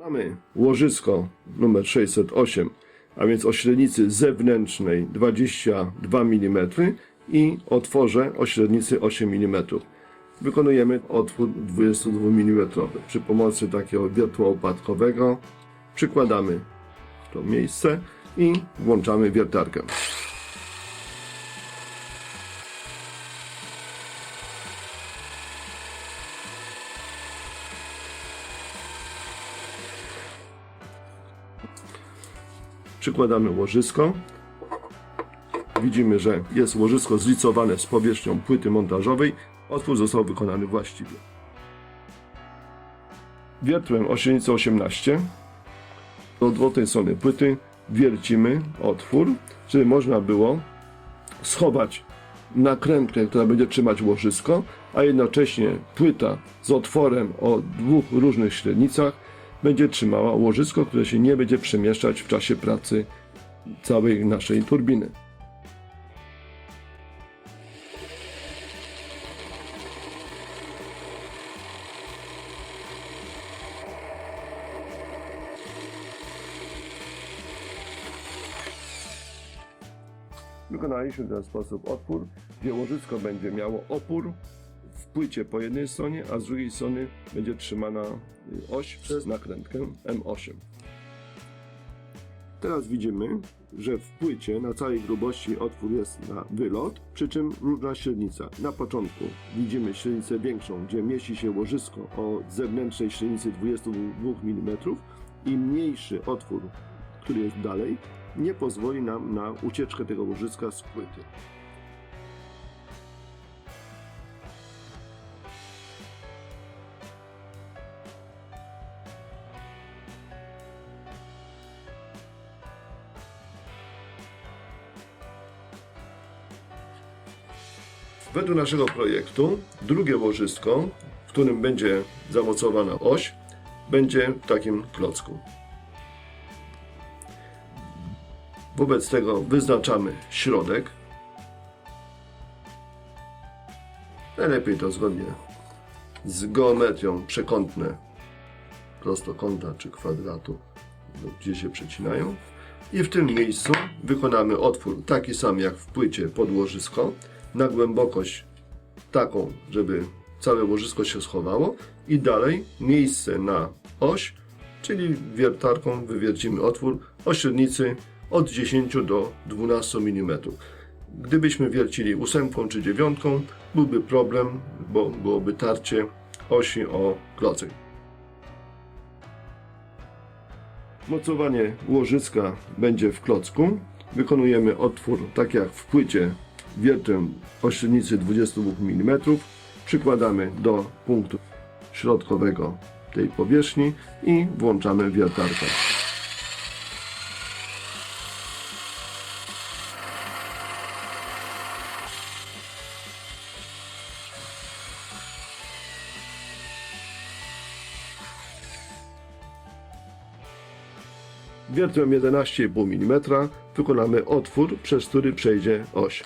Mamy łożysko numer 608, a więc o średnicy zewnętrznej 22 mm i otworze o średnicy 8 mm. Wykonujemy otwór 22 mm. Przy pomocy takiego wiertła opadkowego przykładamy to miejsce i włączamy wiertarkę. Przykładamy łożysko. Widzimy, że jest łożysko zlicowane z powierzchnią płyty montażowej. Otwór został wykonany właściwie. Wiertłem o średnicy 18 do odwrotnej strony płyty wiercimy otwór, żeby można było schować nakrętkę, która będzie trzymać łożysko, a jednocześnie płyta z otworem o dwóch różnych średnicach będzie trzymała łożysko, które się nie będzie przemieszczać w czasie pracy całej naszej turbiny. Wykonaliśmy w ten sposób otwór, gdzie łożysko będzie miało opór płycie po jednej stronie, a z drugiej strony będzie trzymana y, oś przez nakrętkę M8. Teraz widzimy, że w płycie na całej grubości otwór jest na wylot, przy czym różna średnica. Na początku widzimy średnicę większą, gdzie mieści się łożysko o zewnętrznej średnicy 22 mm i mniejszy otwór, który jest dalej, nie pozwoli nam na ucieczkę tego łożyska z płyty. Według naszego projektu drugie łożysko, w którym będzie zamocowana oś, będzie w takim klocku. Wobec tego wyznaczamy środek. Najlepiej to zgodnie z geometrią przekątne prostokąta czy kwadratu, lub gdzie się przecinają. I w tym miejscu wykonamy otwór taki sam jak w płycie pod łożysko, na głębokość taką, żeby całe łożysko się schowało i dalej miejsce na oś, czyli wiertarką wywiercimy otwór o średnicy od 10 do 12 mm. Gdybyśmy wiercili ósemką czy dziewiątką, byłby problem, bo byłoby tarcie osi o klocek. Mocowanie łożyska będzie w klocku. Wykonujemy otwór tak jak w płycie wiertem o średnicy 22 mm. Przykładamy do punktu środkowego tej powierzchni i włączamy wiertarkę. Wiertłem 11,5 mm wykonamy otwór, przez który przejdzie oś.